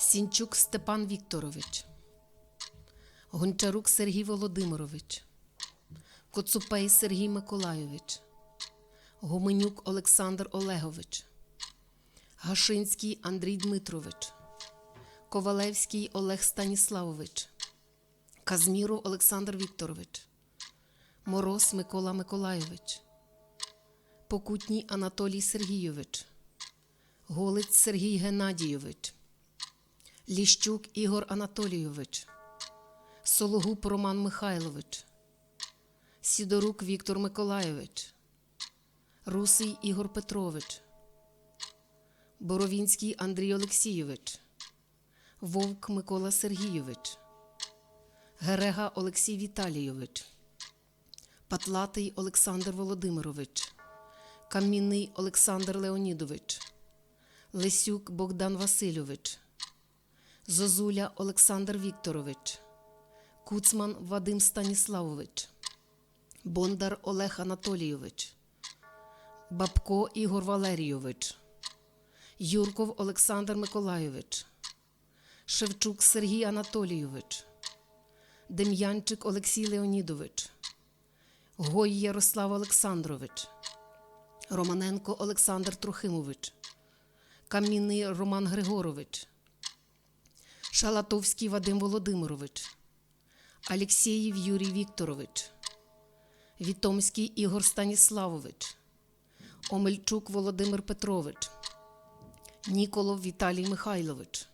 Сінчук Степан Вікторович, Гончарук Сергій Володимирович, Коцупей Сергій Миколайович, Гуменюк Олександр Олегович, Гашинський Андрій Дмитрович, Ковалевський Олег Станіславович, Казміров Олександр Вікторович, Мороз Микола Миколайович, Покутній Анатолій Сергійович, Голець Сергій Геннадійович, Ліщук Ігор Анатолійович, Сологуб Роман Михайлович, Сідорук Віктор Миколайович, Русий Ігор Петрович, Боровінський Андрій Олексійович, Вовк Микола Сергійович, Герега Олексій Віталійович, Патлатий Олександр Володимирович, Камінний Олександр Леонідович, Лесюк Богдан Васильович, Зозуля Олександр Вікторович, Куцман Вадим Станіславович, Бондар Олег Анатолійович, Бабко Ігор Валерійович, Юрков Олександр Миколайович, Шевчук Сергій Анатолійович, Дем'янчик Олексій Леонідович, Гой Ярослав Олександрович, Романенко Олександр Трохимович, Камінний Роман Григорович, Шалатовський Вадим Володимирович, Алєксєєв Юрій Вікторович, Вітомський Ігор Станіславович, Омельчук Володимир Петрович, Ніколов Віталій Михайлович,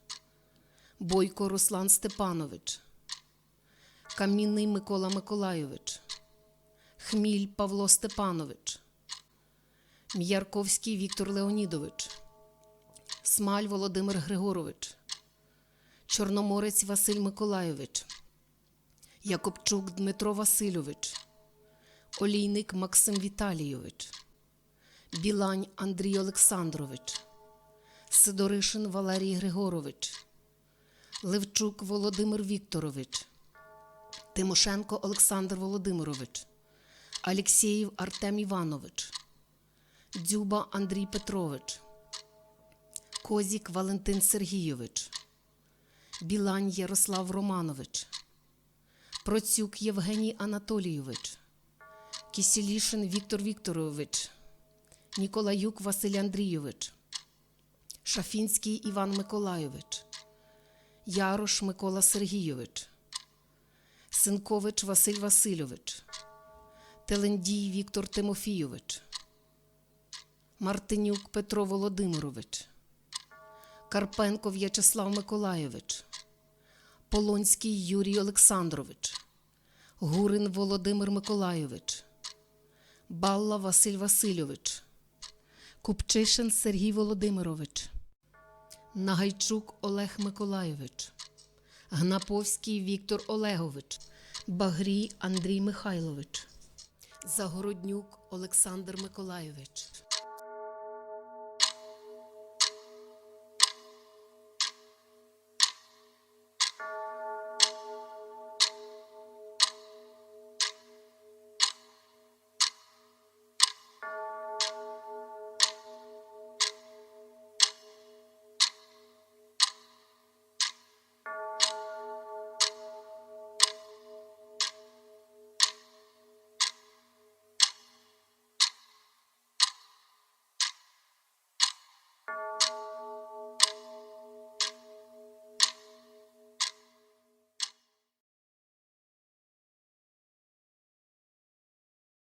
Бойко Руслан Степанович, Камінний Микола Миколайович, Хміль Павло Степанович, М'ярковський Віктор Леонідович, Смаль Володимир Григорович, Чорноморець Василь Миколайович, Якобчук Дмитро Васильович, Олійник Максим Віталійович, Білань Андрій Олександрович, Сидоришин Валерій Григорович, Левчук Володимир Вікторович, Тимошенко Олександр Володимирович, Алєксєєв Артем Іванович, Дзюба Андрій Петрович, Козік Валентин Сергійович, Білань Ярослав Романович, Процюк Євгеній Анатолійович, Кісілішин Віктор Вікторович, Ніколаюк Василь Андрійович, Шафінський Іван Миколайович, Ярош Микола Сергійович, Синкович Василь Васильович, Телендій Віктор Тимофійович, Мартинюк Петро Володимирович, Карпенко В'ячеслав Миколайович, Полонський Юрій Олександрович, Гурин Володимир Миколайович, Балла Василь Васильович, Купчишин Сергій Володимирович, Нагайчук Олег Миколайович, Гнаповський Віктор Олегович, Багрій Андрій Михайлович, Загороднюк Олександр Миколайович.